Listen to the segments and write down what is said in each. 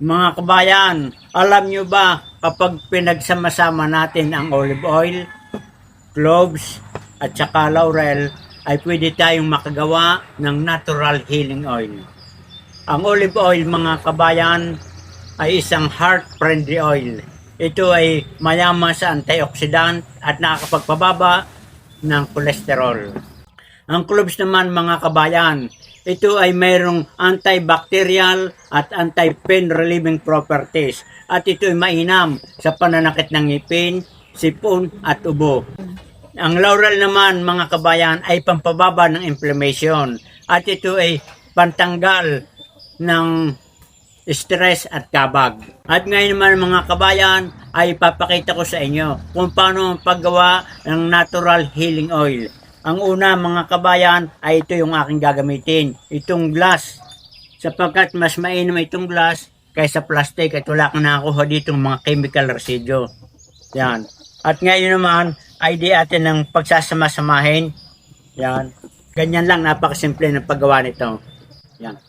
Mga kabayan, alam nyo ba kapag pinagsama-sama natin ang olive oil, cloves, at saka laurel, ay pwede tayong makagawa ng natural healing oil. Ang olive oil, mga kabayan, ay isang heart-friendly oil. Ito ay mayaman sa antioxidant at nakakapagpababa ng kolesterol. Ang cloves naman mga kabayan, ito ay mayroong antibacterial at anti-pain relieving properties at ito ay mainam sa pananakit ng ngipin, sipon at ubo. Ang laurel naman mga kabayan ay pampababa ng inflammation at ito ay pantanggal ng stress at kabag. At ngayon naman mga kabayan ay papakita ko sa inyo kung paano ang paggawa ng natural healing oil. Ang una mga kabayan ay ito yung aking gagamitin. Itong glass. Sapagkat mas mainam itong glass kaysa plastic at wala kang nakakuha dito mga chemical residue. Yan. At ngayon naman ay di atin ng pagsasama-samahin. Yan. Ganyan lang, napakasimple ng paggawa nito. Yan.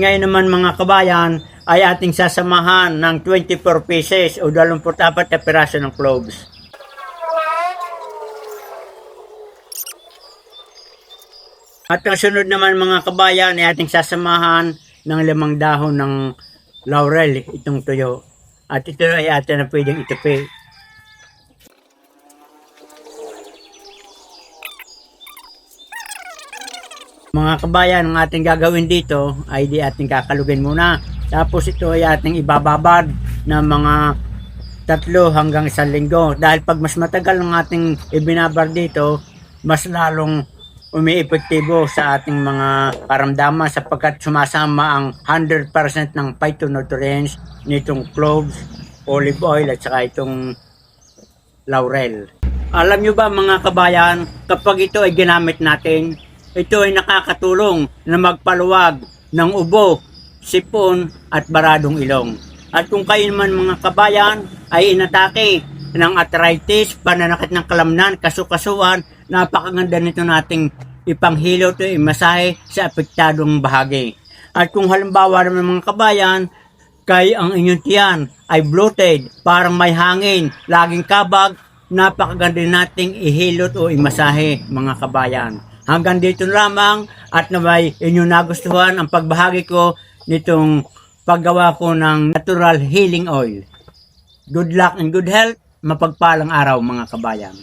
Ngayon naman mga kabayan ay ating sasamahan ng 24 pieces o 24 na piraso ng cloves. At ang sunod naman mga kabayan ay ating sasamahan ng limang dahon ng laurel, itong tuyo. At ito ay atin na pwedeng itupi. Mga kabayan, ang ating gagawin dito ay di ating kakalugin muna. Tapos ito ay ating ibababad ng mga tatlo hanggang isang linggo. Dahil pag mas matagal ang ating ibinabar dito, mas lalong umiepektibo sa ating mga karamdaman sapagkat sumasama ang 100% ng phytonutrients nitong cloves, olive oil at saka itong laurel. Alam nyo ba mga kabayan, kapag ito ay ginamit natin, ito ay nakakatulong na magpaluwag ng ubo, sipon at baradong ilong. At kung kayo naman mga kabayan ay inatake ng arthritis, pananakit ng kalamnan, kasukasuan, napakaganda nito nating ipanghilo to imasahe sa apektadong bahagi. At kung halimbawa naman mga kabayan, kay ang inyong tiyan ay bloated, parang may hangin, laging kabag, napakaganda nating ihilot o imasahe mga kabayan. Hanggang dito lamang at na may inyong nagustuhan ang pagbahagi ko nitong paggawa ko ng natural healing oil. Good luck and good health, mapagpalang araw mga kabayan.